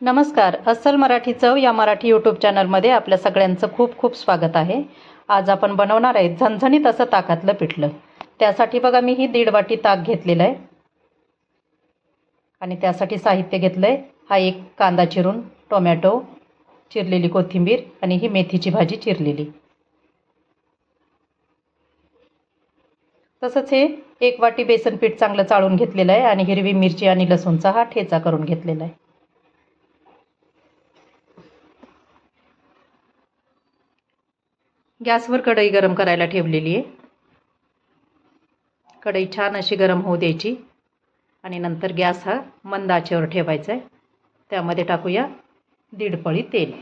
नमस्कार. अस्सल मराठी चव या मराठी यूट्यूब चॅनलमध्ये आपल्या सगळ्यांचं खूप खूप स्वागत आहे. आज आपण बनवणार आहे झणझणीत असं ताकातलं पिठलं. त्यासाठी बघा मी ही दीड वाटी ताक घेतलेलं आहे. आणि त्यासाठी साहित्य घेतलं आहे हा एक कांदा चिरून टोमॅटो चिरलेली कोथिंबीर आणि ही मेथीची भाजी चिरलेली. तसंच हे एक वाटी बेसन पीठ चांगलं चाळून घेतलेलं आहे आणि हिरवी मिरची आणि लसूणचा हा ठेचा करून घेतलेला आहे. गॅसवर कढई गरम करायला ठेवलेली आहे. कढई छान अशी गरम होऊ द्यायची. आणि नंतर गॅस हा मंद आचेवर ठेवायचा आहे. त्यामध्ये टाकूया दीड पळी तेल.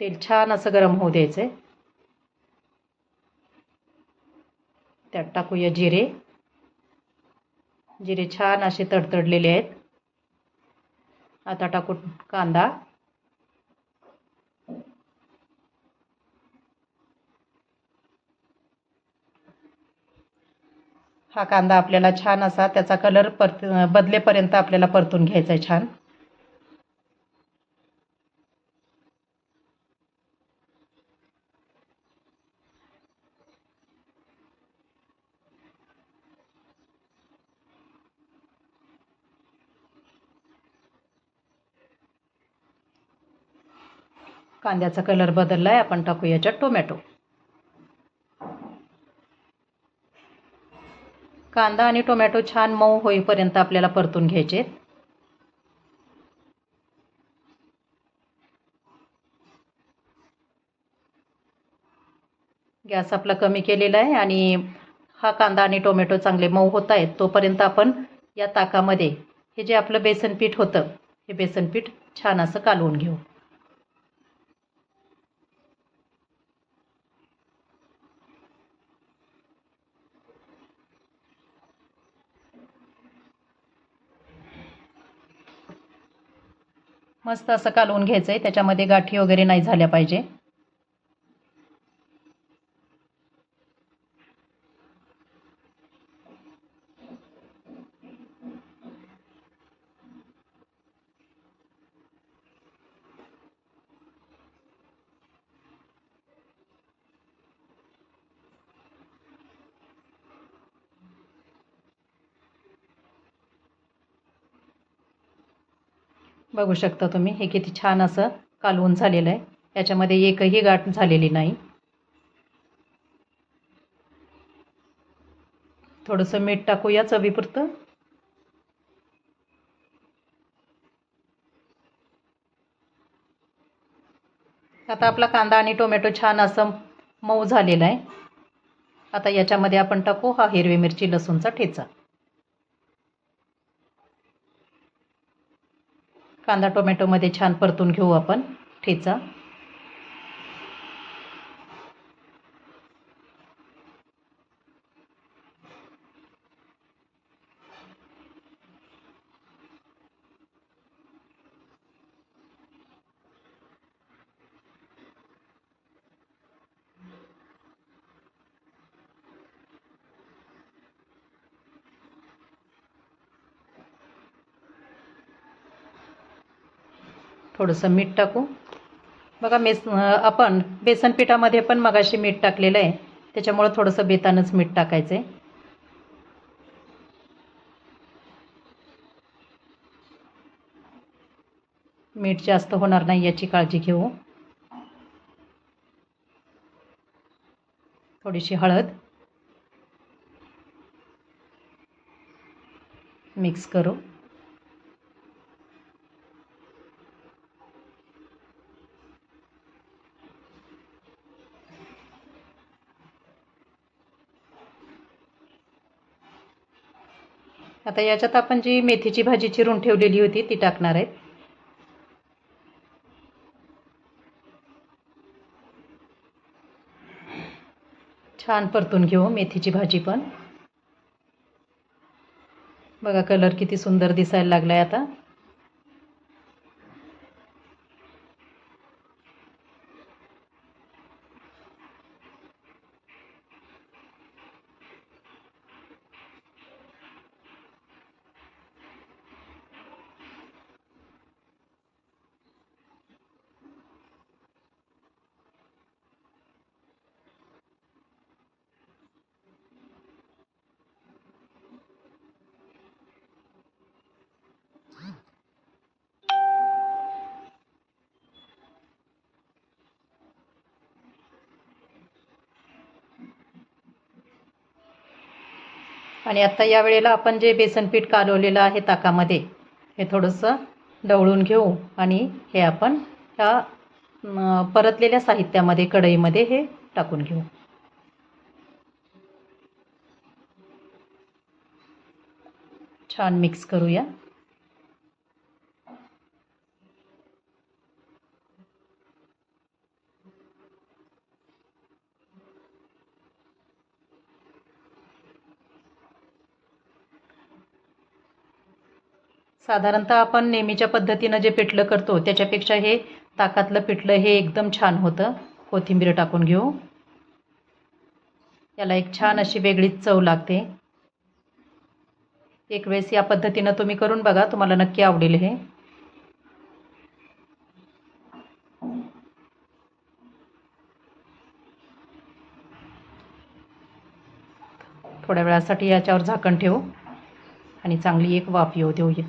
तेल छान असं गरम होऊ द्यायचं आहे त्यात टाकूया जिरे. जिरे छान असे तडतडलेले आहेत. आता टाकू कांदा. हा कांदा आपल्याला छान असा त्याचा कलर परत बदलेपर्यंत आपल्याला परतून घ्यायचा आहे छान. कांद्याचा कलर बदलला आहे आपण टाकू याच्यात टोमॅटो. कांदा आणि टोमॅटो छान मऊ होईपर्यंत आपल्याला परतून घ्यायचे. गॅस आपला कमी केलेला आहे आणि हा कांदा आणि टोमॅटो चांगले मऊ होत आहेत तोपर्यंत आपण या ताकामध्ये हे जे आपलं बेसन पीठ होतं हे बेसन पीठ छान असं कालवून घेऊ. मस्त असं कालवून घ्यायचं आहे त्याच्यामध्ये गाठी वगैरे नाही झाल्या पाहिजे. बघू शकता तुम्ही. हे किती छान असं कालवून झालेलं आहे. याच्यामध्ये एकही गाठ झालेली नाही. थोडंसं मीठ टाकूया चवीपुरतं. आता आपला कांदा आणि टोमॅटो छान असं मऊ झालेला आहे. आता याच्यामध्ये आपण टाकू हा हिरवी मिरची लसूणचा ठेचा. कांदा टोमॅटोमध्ये छान परतून घेऊ आपण. ठेचा. थोडंसं मीठ टाकू. बघा मेस आपण बेसन पिठामध्ये पण मगाशी मीठ टाकलेलं आहे. त्याच्यामुळं थोडंसं बेतानच मीठ टाकायचं आहे मीठ जास्त होणार नाही याची काळजी घेऊ. थोडीशी हळद मिक्स करू. आता याच्यात आपण जी मेथीची भाजी चिरून ठेवलेली होती ती टाकणार आहेत छान परतून घेऊ मेथीची भाजी पण. बघा कलर किती सुंदर दिसायला लागलाय आता. आणि आत्ता या वेळेला आपण जे बेसन पीठ कालवलेलं आहे ताकामध्ये हे थोडंसं ढवळून घेऊ आणि हे आपण ह्या परतलेल्या साहित्यामध्ये कढईमध्ये हे टाकून घेऊ. छान मिक्स करूया. साधारणतः आपण नेहमीच्या पद्धतीनं जे पिठलं करतो त्याच्यापेक्षा हे ताकातलं पिठलं हे एकदम छान होतं. कोथिंबीर टाकून घेऊ. याला एक छान अशी वेगळीच चव लागते. एक वेळेस या पद्धतीनं तुम्ही करून बघा तुम्हाला नक्की आवडेल हे. थोड्या वेळासाठी याच्यावर झाकण ठेवू आणि चांगली एक वाफ येऊ देऊया.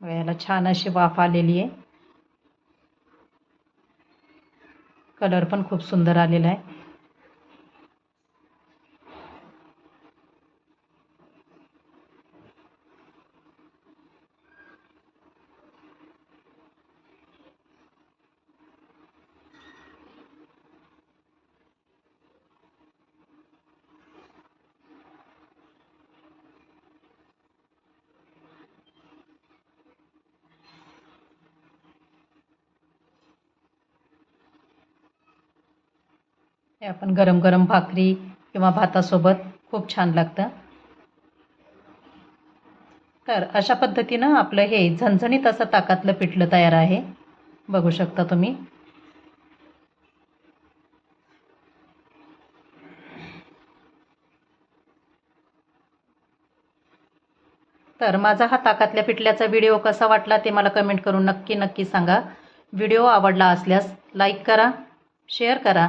याला छान अशी वाफ आलेली आहे. कलर पण खूप सुंदर आलेला आहे. हे आपण गरम गरम भाकरी किंवा भातासोबत खूप छान लागतं. तर अशा पद्धतीनं आपलं हे झणझणीत असं ताकातलं पिठलं तयार आहे. बघू शकता तुम्ही. तर माझा हा ताकातल्या पिठल्याचा व्हिडिओ कसा वाटला ते मला कमेंट करून नक्की नक्की सांगा. व्हिडिओ आवडला असल्यास लाईक करा शेअर करा